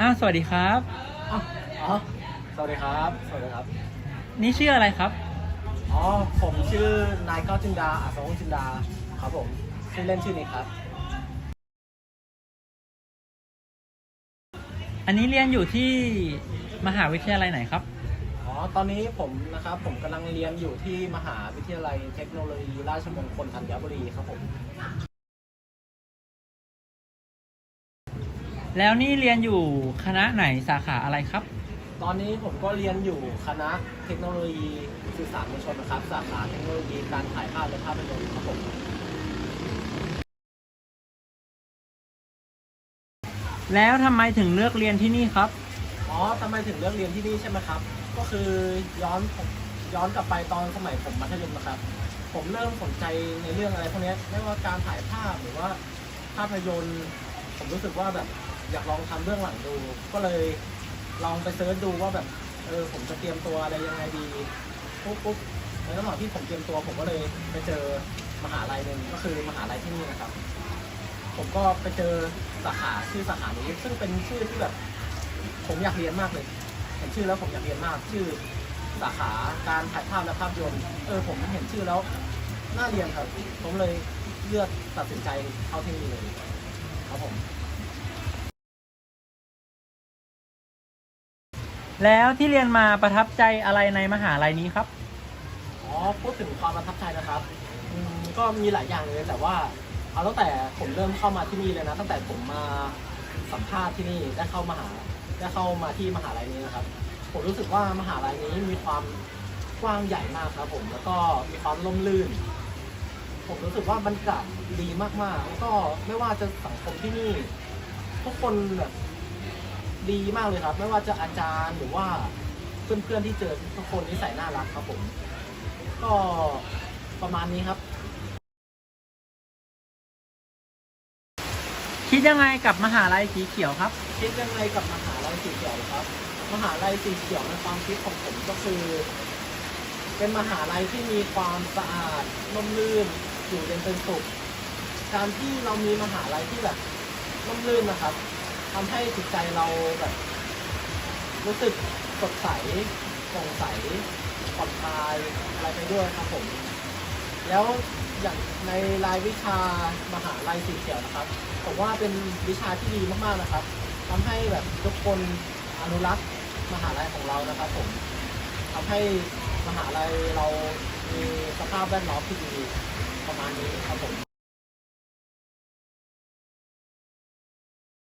อ้าวสวัสดีครับอ๋ออ๋อสวัสดีครับ สวัสดีครับ นี่ชื่ออะไรครับ อ๋อ ผมชื่อนายก้าวจินดาอัศวงศ์จินดา ครับผม ชื่อเล่นชื่อนี้ครับ อันนี้เรียนอยู่ที่มหาวิทยาลัยไหนครับ อ๋อ ตอนนี้ผมนะครับ ผมกำลังเรียนอยู่ที่มหาวิทยาลัยเทคโนโลยีราชมงคลธัญบุรีครับผม แล้วนี่เรียนอยู่คณะไหนสาขาอะไรครับ ตอนนี้ผมก็เรียนอยู่คณะเทคโนโลยีสื่อสารมวลชนนะครับ สาขาเทคโนโลยีการถ่ายภาพและภาพยนตร์ครับผมแล้วทำไมถึงเลือกเรียนที่นี่ครับ อ๋อทำไมถึงเลือกเรียนที่นี่ใช่ไหมครับ ก็คือย้อนผมย้อนกลับไปตอนสมัยผมมัธยมนะครับ ผมเริ่มสนใจในเรื่องอะไรพวกเนี้ยไม่ว่าการถ่ายภาพหรือว่าภาพยนตร์ ผมรู้สึกว่าแบบ อยากลองทำเรื่องหลังดู ก็เลยลองไปเซิร์ชดูว่าแบบ เออผมจะเตรียมตัวอะไรยังไงดีปุ๊บปุ๊บในระหว่างที่ผมเตรียมตัวผมก็เลยไปเจอมหาลัยหนึ่งก็คือมหาลัยที่นี่นะครับ ผมก็ไปเจอสาขาชื่อสาขานี้ซึ่งเป็นชื่อที่แบบ ผมอยากเรียนมากเลยเห็นชื่อแล้วผมอยากเรียนมาก ชื่อสาขาการถ่ายภาพและภาพยนตร์เออผมเห็นชื่อแล้วน่าเรียนครับ ผมเลยเลือกตัดสินใจเข้าที่นี่เลยครับผม แล้วที่เรียนมาประทับใจอะไรในมหาลัยนี้ครับ อ๋อพูดถึงความประทับใจนะครับอืมก็มีหลายอย่างเลยแต่ว่าเอาตั้งแต่ผมเริ่มเข้ามาที่นี่เลยนะ ตั้งแต่ผมมาสัมภาษณ์ที่นี่ได้เข้ามาหาได้เข้ามาที่มหาลัยนี้นะครับ ผมรู้สึกว่ามหาลัยนี้มีความกว้างใหญ่มากครับผมแล้วก็มีความร่มรื่น ผมรู้สึกว่าบรรยากาศดีมากๆแล้วก็ไม่ว่าจะสังคมที่นี่ทุกคนแบบ ดีมากเลยครับ ไม่ว่าจะอาจารย์หรือว่าเพื่อนๆที่เจอทุกคนนิสัยน่ารักครับผม ก็ประมาณนี้ครับ คิดยังไงกับมหาลัยสีเขียวครับ คิดยังไงกับมหาลัยสีเขียวเหรอครับ มหาลัยสีเขียวในความคิดของผมก็คือ เป็นมหาลัยที่มีความสะอาดร่มรื่นอยู่เย็นเป็นสุขการที่เรามีมหาลัยที่แบบร่มรื่นนะครับ ทำให้จิตใจเราแบบ รู้สึกสดใสผ่งใสผ่อนคลายอะไรไปด้วยครับผม แล้วอย่างในรายวิชามหาลัยสีเขียวนะครับผมว่าเป็นวิชาที่ดีมากๆนะครับทำให้แบบทุกคนอนุรักษ์มหาลัยของเรานะครับ ผมทำให้มหาลัยเรามีสภาพแวดล้อมที่ดี